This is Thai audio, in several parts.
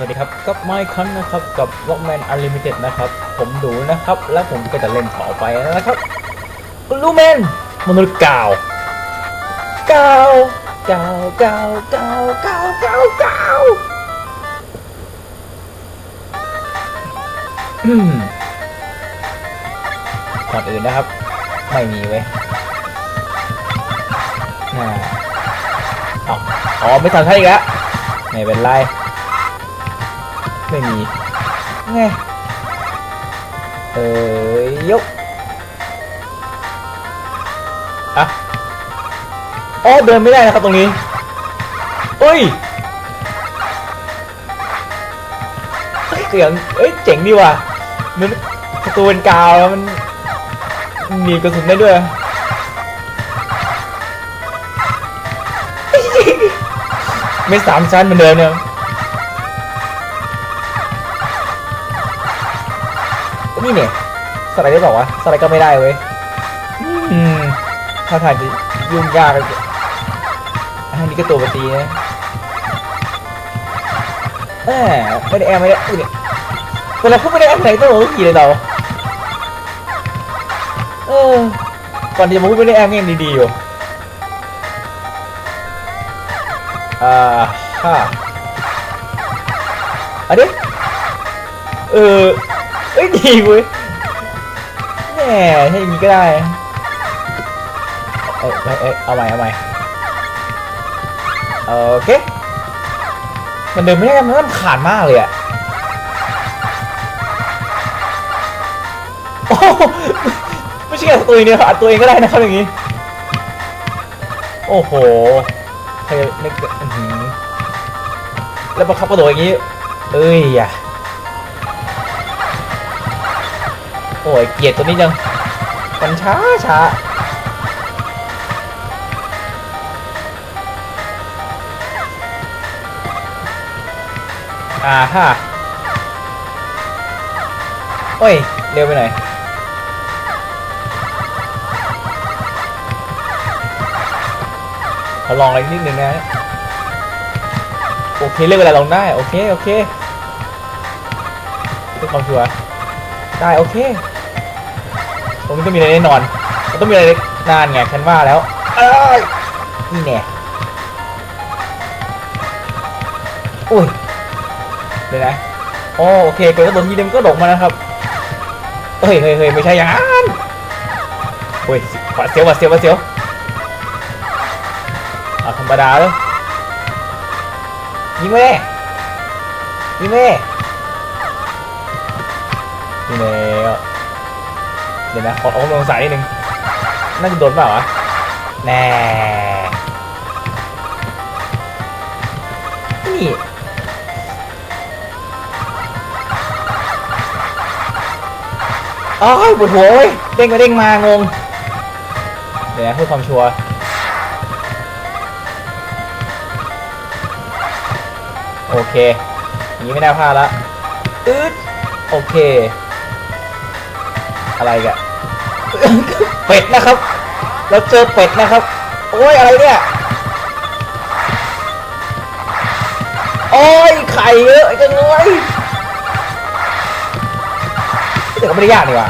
สวัสดีครับกับไมค์คันนะครับกับ Rockman Unlimited นะครับ ผมดูนะครับ และผมก็จะเล่นต่อไปนะครับคุณลูแมนมนุษย์กาวกาวกาวกาวกาวกาวกาวกาวก่อนอื่นนะครับ ไม่มีเว้ยอ๋อไม่ทันใช่อีกแล้วไม่เป็นไร ไม่มีไงเอ้ยยกอะอ๋อเดินไม่ได้นะครับตรงนี้เอ้ยเฮ้ยเสียงเอ้ยเจ๋งดีว่ะมันประตูเป็นกาวแล้วมันหนีกระสุนได้ด้วยไม่สามชั้นเหมือนเดิมเนี่ย นี่เนี่ยสไลด์ได้บอกว่าสไลด์ก็ไม่ได้เว้ยอืมถ้าทางจะยุ่งยากเลยอันนี้ก็ตัวปตีนะแหมไม่ได้แอมไม่ได้อุ้ยเนี่ยเวลาพูดไม่ได้แอมไหนต้องบอกว่าขี่เลยเราเออก่อนที่จะมาพูดไม่ได้แอมยังดีๆอยู่อ่าฮ่าอันนี้เออ เอ้ยดีเว้ยแหมให้อย่างนี้ก็ได้เอ้ยเอ้ยเอ้ยเอาใหม่เอาใหม่โอเคมันเดินไม่ได้มันรำขาดมากเลยอะโอ้โหไม่ใช่แค่ตัวเองเนี่ยอัดตัวเองก็ได้นะครับอย่างนี้ โอ้โหใครนึกอื้อหือแล้วบังคับกระโดดอย่างนี้ เอ้ยอย่ อ้ยเกียดตัวนี้จังมันช้าช้าอ่าฮะโอ้ย เร็วไปหน่อยขอลองอะไรนิดนึงนะโอเคเล่นเวลาลองได้ โอเค โอเคเพื่อความชัวร์ได้ โอเค ตรงนี้ต้องมีอะไรแน่นอน มันต้องมีอะไรนานไงฉันว่าแล้วเอ้ยนี่แน่อุ้ยเดี๋ยวนะโอโอเคเกิดกระโดดทีเดียวมันก็ดกมานะครับเฮ้ยเฮ้ยเฮ้ยไม่ใช่อย่างนั้นโอ้ยหวาดเสียวหวาดเสียวหวาดเสียวเอาธรรมดาเลยยิงไม่ได้ยิงไม่ได้นี่แล้ว เดี๋ยวนะ ขอเอาลงสายนิดนึง น่าจะโดนเปล่าวะ แน่นี่อ้าวปวดหัวเว้ย เด้งไปเด้งมางง เดี๋ยวนะเพื่อความชัวร์โอเคอย่างนี้ไม่น่าพลาดละ อึดโอเค อะไรกันเป็ดนะครับ เราเจอเป็ดนะครับ โอ้ยอะไรเนี่ยโอ้ยไข่เยอะจังเลยแต่ก็ไม่ได้ยากนี่ว่า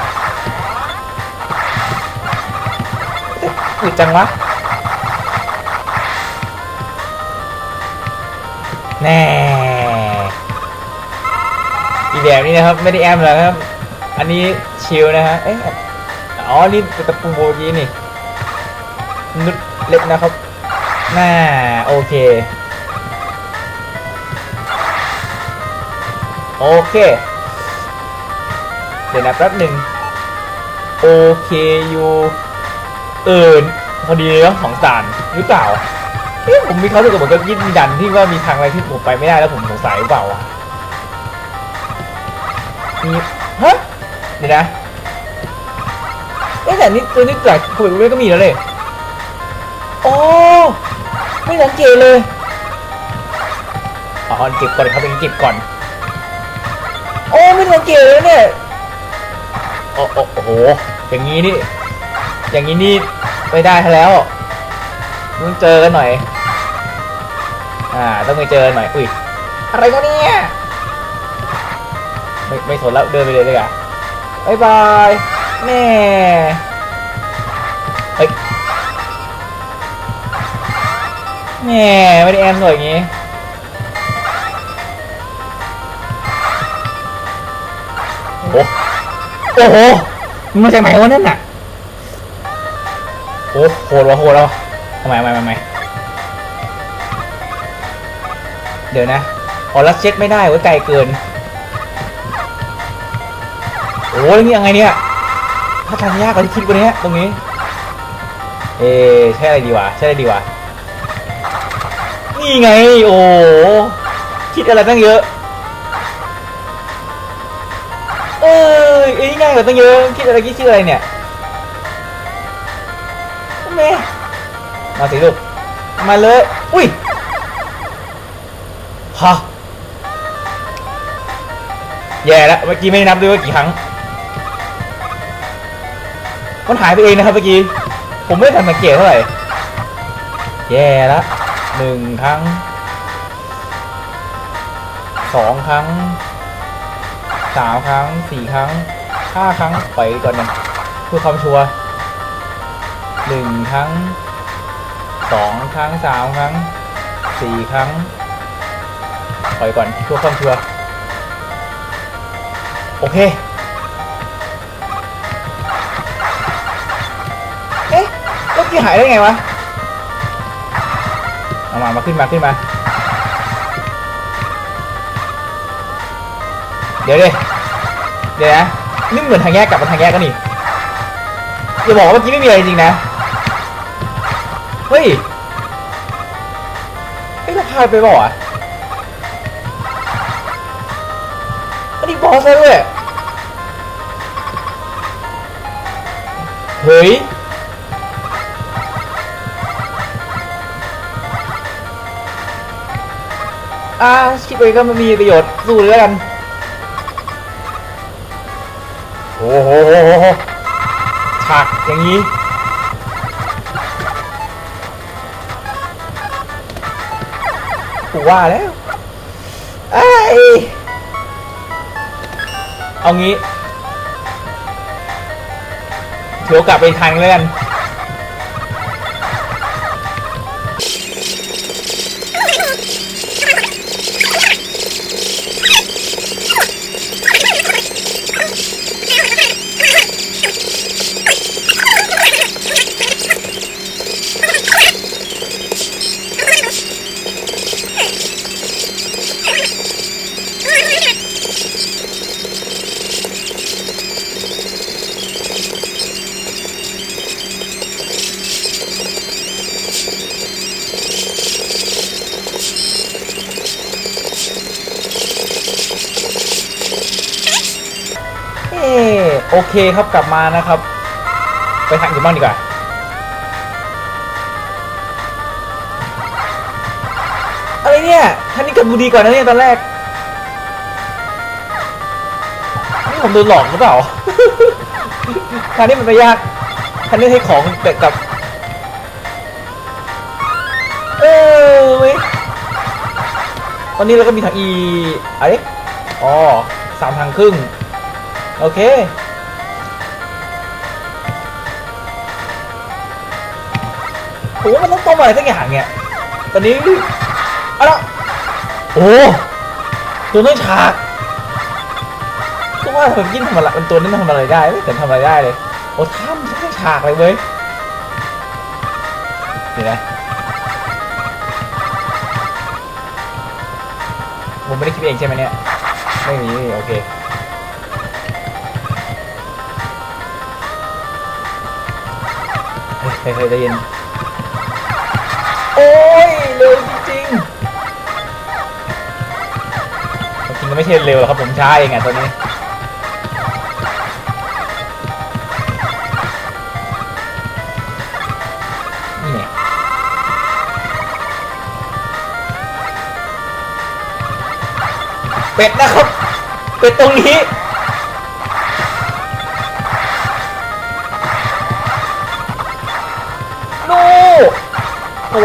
อึดจังวะแน่อีแบบนี้นะครับ ไม่ได้แอมแล้วครับ อันนี้ ชิลนะฮะ เอ๊ะอ๋อ นี่ตะปูโบยีนี่นุดเล็กนะครับน่าโอเค โอเค เดี๋ยวนะแป๊บหนึ่งโอเคอยู่เอินพอดีเนาะของสารหรือเปล่าเอ๊ะผมมีเขาดูกับเหมือนกับยินดันที่ว่ามีทางอะไรที่ผมไปไม่ได้แล้วผมสงสัยหรือเปล่าอะมีฮะเดี๋ยวนะ แต่นี่ตัวนี้จากคุยกับเรื่องก็มีแล้วเลยโอ้ไม่สังเกตเลยอ๋อเก็บก่อนครับเป็นเก็บก่อน โอ้ไม่สังเกตเลยเนี่ยโอ้โอ้โอ้โหอย่างนี้นี่อย่างนี้นี่ไม่ได้แล้วต้องเจอกันหน่อย อ่าต้องไปเจอกันหน่อยอุ้ยอะไรก็เนี่ยไม่ไม่สนแล้วเดินไปเลยเลยอะบายบายแน่ แน่ไม่ได้แอมหน่อยอย่างงี้โอ้โอ้โหมันมาจากไหนวะนั่นน่ะโอ้โหดวะโหดแล้วทำไมทำไมทำไมเดี๋ยวนะอ๋อแล้วเช็คไม่ได้เว่าไกลเกินโอ้แล้วนี่ยังไงเนี่ยถ้าทางยากกว่าที่คิดกว่านี้ตรงนี้ เอ๊ะใช่อะไรดีวะใช่อะไรดีวะ นี่ไง โอ้คิดอะไรตั้งเยอะ เอ้ยไอ้นี่ง่ายกว่าตั้งเยอะ คิดอะไรคิดชื่ออะไรเนี่ยแม่มาสิลูก มาเลย อุ้ยฮะแย่แล้วเมื่อกี้ไม่นับด้วยว่ากี่ครั้ง มันหายไปเองนะครับเมื่อกี้ ผมไม่ทันสังเกตเท่าไหร่ แย่และ หนึ่งครั้งสองครั้งสามครั้งสี่ครั้งห้าครั้งไปก่อนนะเพื่อความชัวร์หนึ่งครั้งสองครั้งสามครั้งสี่ครั้งปล่อยก่อนเพื่อความชัวร์โอเค เอ๊ะเมื่อกี้หายได้ไงวะ เอามามาขึ้นมาขึ้นมา เดี๋ยวดิเดี๋ยวนะนี่เหมือนทางแยกกลับมาทางแยกกันนี่อย่าบอกว่าเมื่อกี้ไม่มีอะไรจริงนะ เฮ้ยเฮ้ยเราพาไปเปล่ะอันนี้บอสแล้วด้วยเฮ้ย อ่าคิดไปก็ไม่มีประโยชน์สู้เลยแล้วกันโอ้โหฉากอย่างนี้กูว่าแล้วไอ้เอางี้เดี๋ยวกลับไปทางนึงแล้วกัน คครับกลับมานะครับ ไปทางอื่นบ้างดีกว่าอะไรเนี่ยท่านนี้กับบูดีก่อนนะเนี่ยตอนแรกนี่ผมโดนหลอกหรือเปล่าท่านนี้มันไปยากท่านนี้ให้ของแต่กับ เออเว้ยตอนนี้เราก็มีทางอีอะไรอ๋อสามทางครึ่ง โอเค ต้องต้มอะไรสักอย่างเนี่ยตอนนี้เอาละโอ้ตัวน้อยฉากก็ว่าผมกินทำอะไรมันตัวนี้มันทำอะไรได้ไม่แต่ทำอะไรได้เลยโอ้ทำทั้งฉากเลยเว้ยเดี๋ยวนะผมไม่ได้คิดเองใช่ไหมเนี่ยไม่มีโอเคเฮ้ยเฮ้ยเฮ้ยได้ยิน โอ้ยเร็วจริงๆจริงๆก็ไม่ใช่เร็วหรอกครับผมช้าเองอะตอนนี้ นี่ไงเป็ดนะครับ เป็ดตรงนี้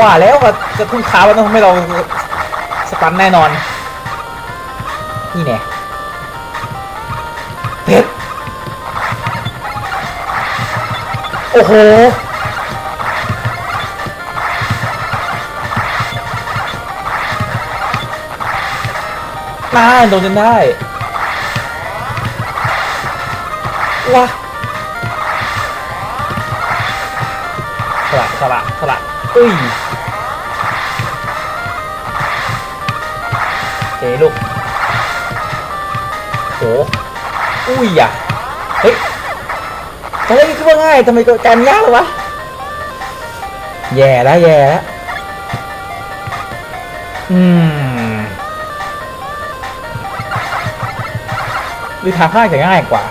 ว่าแล้วก็จะทุ่งขาแล้วต้องทำให้เราสตันแน่นอน นี่แน่เพชรโอ้โหน่าโดนจนได้ว้าสละสละสละอุ้ย เฮ้ลูกโหอุ้ยอะเฮ้ยตอนแรกคิดว่าง่ายทำไมการยากวะแย่แล้วแย่แล้วอืมหรือทางข้างจะง่ายกว่า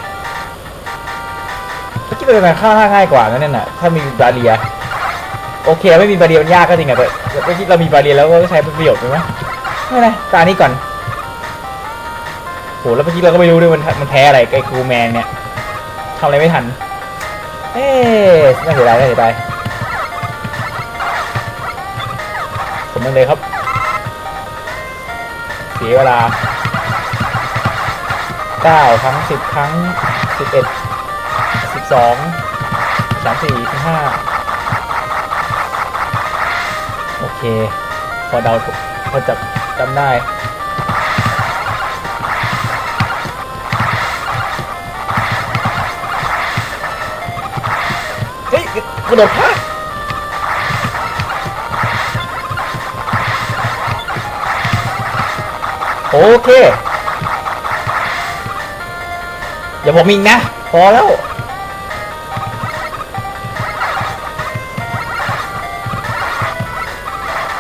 เมื่อกี้เป็นทางข้างง่ายกว่านั่นน่ะถ้ามีบาเรีย โอเค ไม่มีบาเรียมันยากก็จริงอะแต่แต่เมื่อกี้เรามีบาเรียแล้วก็ใช้เป็นประโยชน์ไหม ไม่เป็นไรตานี้ก่อนโหแล้วเมื่อกี้เราก็ไม่รู้ด้วยมันมันแพ้อะไรไอ้ครูแมนเนี่ยทำอะไรไม่ทัน เอ๊ะน่าเสียดายน่าเสียดายผมนั่นเลยครับ เสียเวลาเก้าครั้งสิบครั้งสิบเอ็ดสิบสองสามสี่สิบห้าโอเค พอเดาพอจับ จำได้เฮ้ยกระโดดพลาดโอเค อย่าบอกมิงนะ พอแล้ว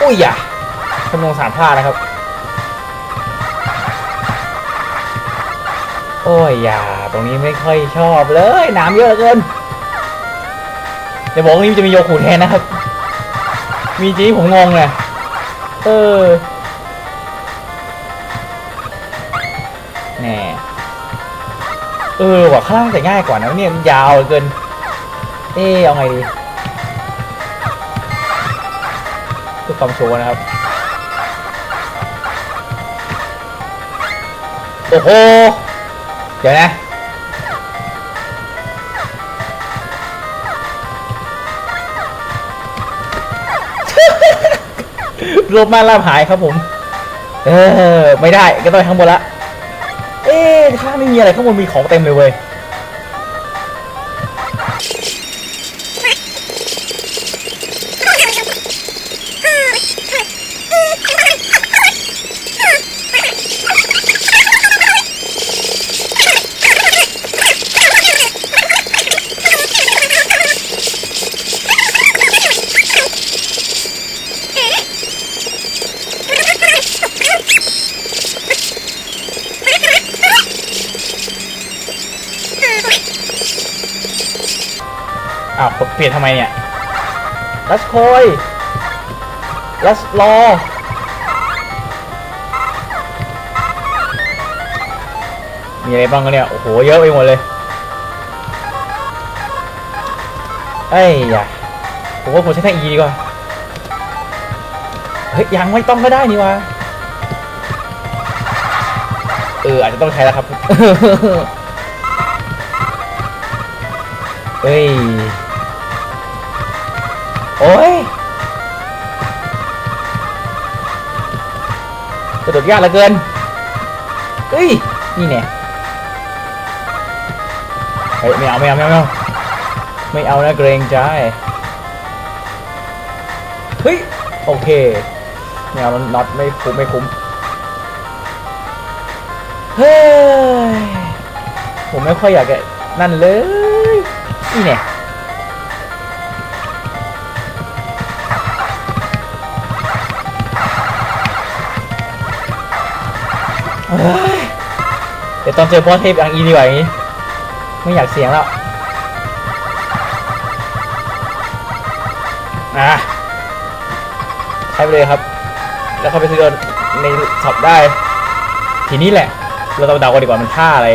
อุ้ยอย่าจำนวนสามพลาดนะครับ โอ้ยอย่าตรงนี้ไม่ค่อยชอบเลยน้ำเยอะเกินเดี๋ยวบอกว่านี่จะมีโยคูแทนนะครับ มีจริงผมงงเลยเออแน่เออว่ะข้างล่างแต่ง่ายกว่านะเนี่ยมันยาวเลือเกิน เอ๊ะเอาไงดีเพื่อความโชว์นะครับ โอ้โห เดี๋ยวนะ ลบมาลาบหายครับผม เออ ไม่ได้ก็ต้องไปข้างบนละ เอ๊ะข้างล่างไม่มีอะไรข้างบนมีของเต็มเลยเว้ย อ้าวเปลี่ยนทำไมเนี่ยลัสคอยลัสรอมีอะไรบ้างกันเนี่ย โอ้โห เยอะไปหมดเลยเอ้ยอย่าผมว่าผมใช้แท่งอีดีกว่า เฮ้ย ยังไม่ต้องก็ได้นี่วะ เออ อาจจะต้องใช้แล้วครับเฮ้ย ระโดดยากเหลือเกินเฮ้ย นี่เนี่ยเฮ้ยไม่เอาไม่เอาไม่เอาไม่เอาไม่เอานะเกรงใจเฮ้ย โอเคไม่เอาน็อตไม่คุ้มไม่คุ้มเฮ้ย ผมไม่ค่อยอยากจะนั่นเลย นี่เนี่ย เดี๋ยวตอนเจอพ่อเทปอย่างอีดีกว่าอย่างนี้ ไม่อยากเสียงแล้วอะใช้ไปเลยครับ แล้วเข้าไปซื้อในช็อปได้ ทีนี้แหละ เราต้องเดากันดีกว่ามันท่าอะไร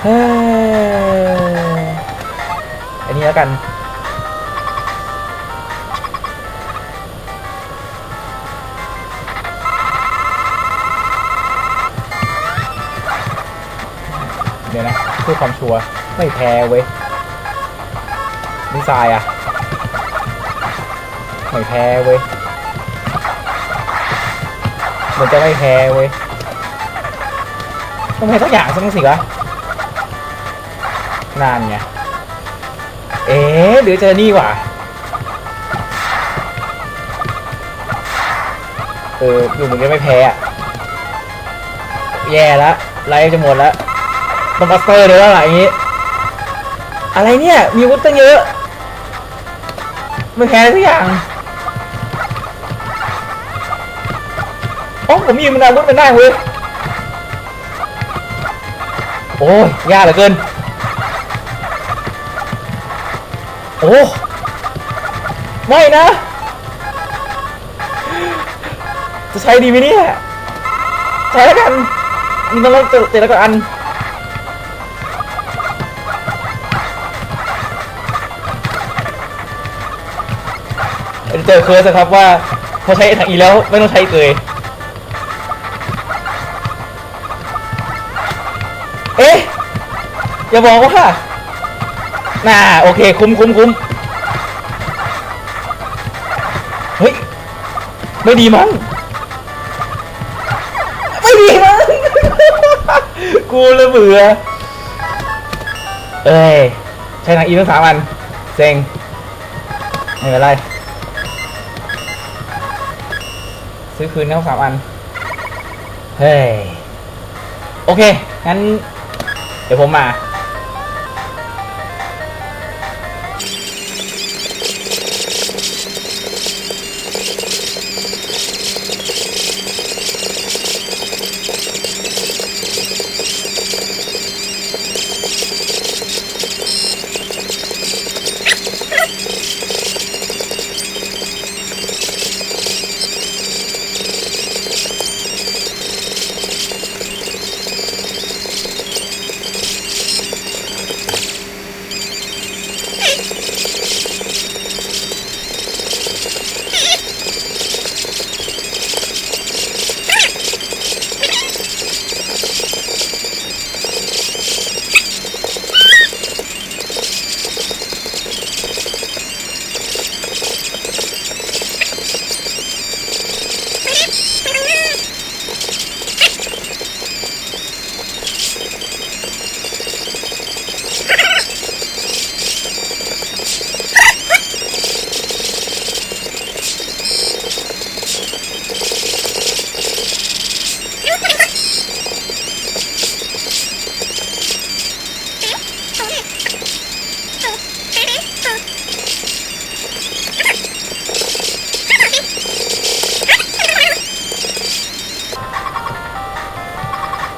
เฮ้ยอันนี้แล้วกัน เพื่อความชัวร์ไม่แพ้เว้ยดีไซน์อะไม่แพ้เว้ยมันจะไม่แพ้เว้ยต้องแพ้ทุกอย่างสักสิวะนานไงเอ๊ะหรือจะนี่ว่ะเอออยู่เหมือนจะไม่แพ้อะแย่แล้วไลฟ์จะหมดแล้ว ต้องบัสเตอร์เลยแล้วล่ะอย่างนี้ อะไรเนี่ย มีวุธตั้งเยอะไม่แพ้ทุกอย่างโอ๋อผมมีมันอาวุธมันได้เว้ยโอ้ยยากเหลือเกิน โอ้ไม่นะ จะใช้ดีไหมเนี่ย ใช้แล้วกัน มีต้องเล่นเตะแล้วก็อัน เจอเคิร์สครับว่าพอใช้ทางอีแล้วไม่ต้องใช้อีกเลยเอ๊ะอย่าบอกว่าน่าโอเค คุ้มคุ้มคุ้มเฮ้ย ไม่ดีมั้ง ไม่ดีมั้ง กูเลยเบื่อ เอ้ย ใช้ทางอีทั้งสามอัน เซ็ง ไม่เป็นไร ซื้อคืนทั้งสามอัน เฮ้ย โอเค งั้น เดี๋ยวผมมา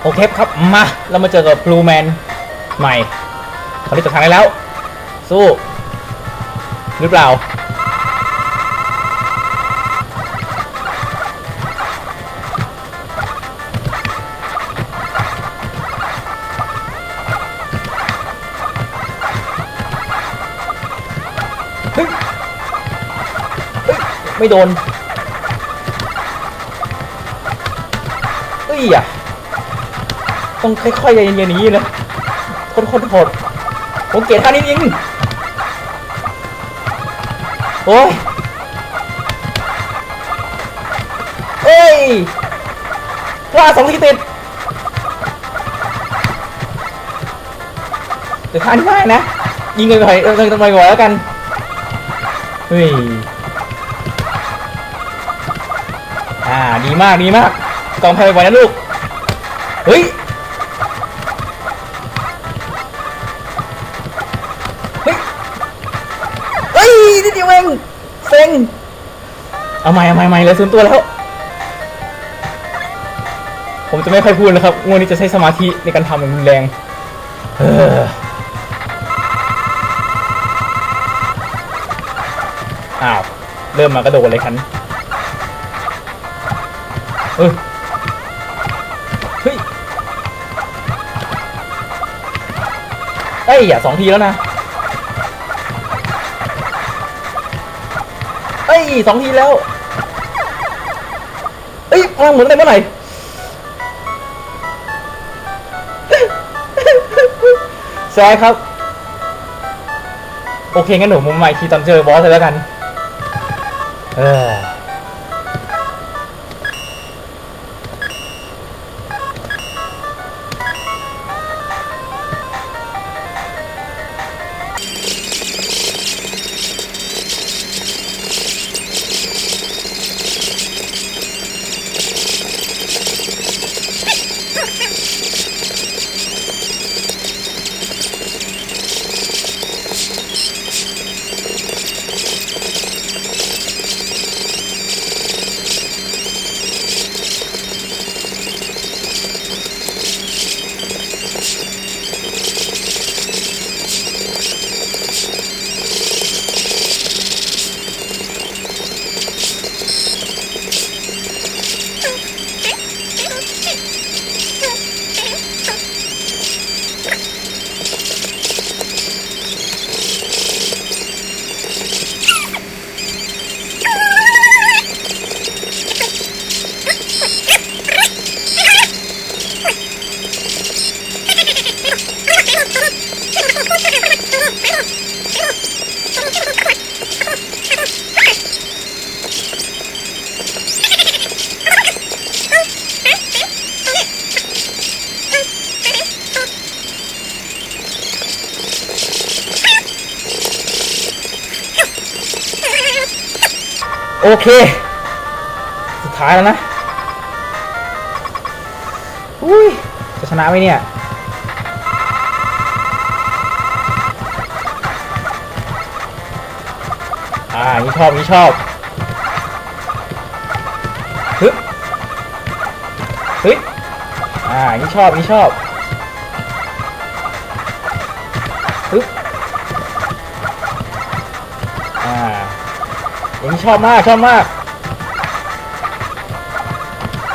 โอเคครับ มา เรามาเจอกับบลูแมนใหม่ตอนนี้จบทางได้แล้ว สู้ หรือเปล่าเฮ้ยไม่โดนเฮ้ยอะ ต้องค่อยๆเย็นๆอย่างนี้นะคนคนโหดผมเกลียดท่านี้จริงโอ้ยเอ้ยว่าสองทีติดแต่ท่านี้ง่นะ ยิงกันไปเออทำไมก่อนแล้วกัน เฮ้ย อ่า ดีมาก ดีมาก กองแพ้ไปบ่อยนะลูก ใหม่เอาใหม่เลยศูนตัวแล้ว ผมจะไม่ค่อยพูดนะครับงวดนี้จะใช้สมาธิในการทำอย่างรุนแรงเอออ้าว เริ่มมากระโดดเลยคันเออเฮ้ยเอ้ยอย่าสองทีแล้วนะเอ้ยสองทีแล้ว พลังเหมือนได้เมื่อไหร่แซกครับ โอเคงั้นหนูมุมใหม่ทีตอนเจอบอสเลยแล้วกัน เออ โอเค สุดท้ายแล้วนะอุ้ยจะชนะไหมเนี่ยอ่านี่ชอบนี่ชอบฮึบฮึบอ่านี่ชอบนี่ชอบ ชอบมากชอบมาก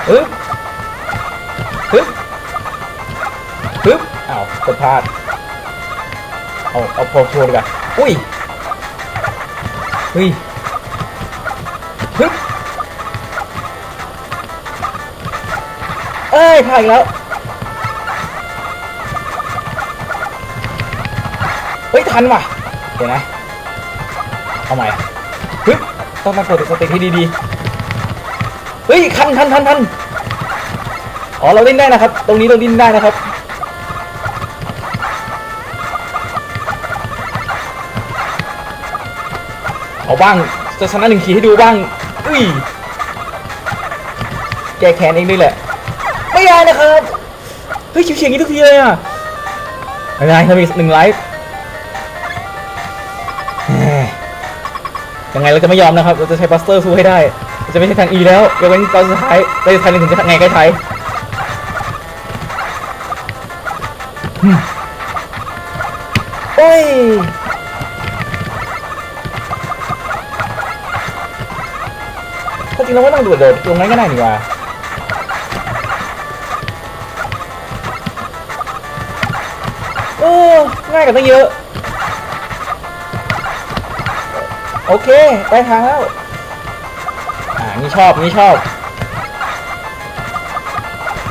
ฮึบฮึบฮึบอ้าวกดพลาดเอาเอาพอชัวร์ดีกว่าอุ้ยเฮ้ยฮึบเอ้ยพลาดอีกแล้วเฮ้ยทันว่ะเดี๋ยวนะเอาใหม่ฮึบ ต้องมากดสติให้ดีๆ เฮ้ยทันทันทันทันอ๋อเราดิ้นได้นะครับ ตรงนี้เราดิ้นได้นะครับ เอาบ้าง จะชนะหนึ่งขีให้ดูบ้าง อุ้ย แกแค้นเองด้วยแหละ ไม่ได้นะครับ เฮ้ยชิวเฉียงอย่างนี้ทุกทีเลยอะไม่เป็นไรทำอีกหนึ่งไลฟ์ ยังไงเราจะไม่ยอมนะครับ เราจะใช้บัสเตอร์สู้ให้ได้เราจะไม่ใช่ทาง E แล้วยกเว้นตอนสุดท้ายเราจะทำถึงจะทางไงก็ใช้โอ้ยถ้าจริงเราไม่ต้องโดดโดดตรงนั้นก็ได้นี่ว่าโอ้ง่ายกว่าตั้งเยอะ โอเค ได้ทางแล้ว อ่า นี่ชอบ นี่ชอบ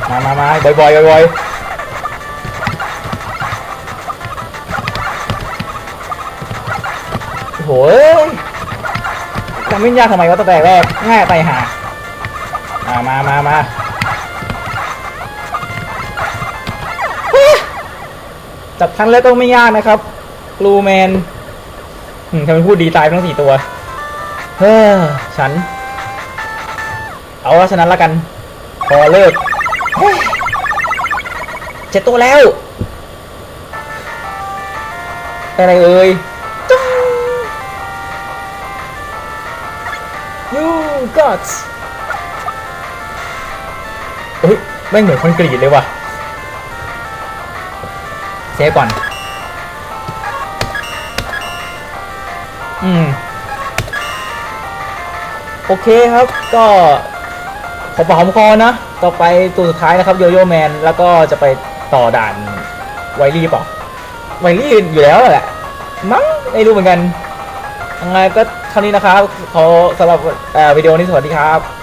มามามาบ่อยบ่อยบ่อยโหยทำไม่ยากทำไมวะตั้งแต่แรก ง่ายไปหา มามามามาจับทันแล้วก็ไม่ยากนะครับกลูแมน อืมทำไมพูดดีตายไปทั้งสี่ตัว เฮ้อฉัน เอาว่าฉะนั้นละกัน พอเลิกเจ็ดตัวแล้ว อะไรเอ่ยจุ๊ง You got เฮ้ย ไม่งเหมือนคนกรีตเลยว่ะ เซฟก่อน อืม โอเคครับ ก็ขอปากหอมคอนะ ต่อไปตัวสุดท้ายนะครับโยโย่แมน แล้วก็จะไปต่อด่านไวรี่ป่ะไวรี่อยู่แล้วแหละ มั้งไม่รู้เหมือนกันยังไงก็เท่านี้นะครับขอสำหรับวิดีโอนี้สวัสดีครับ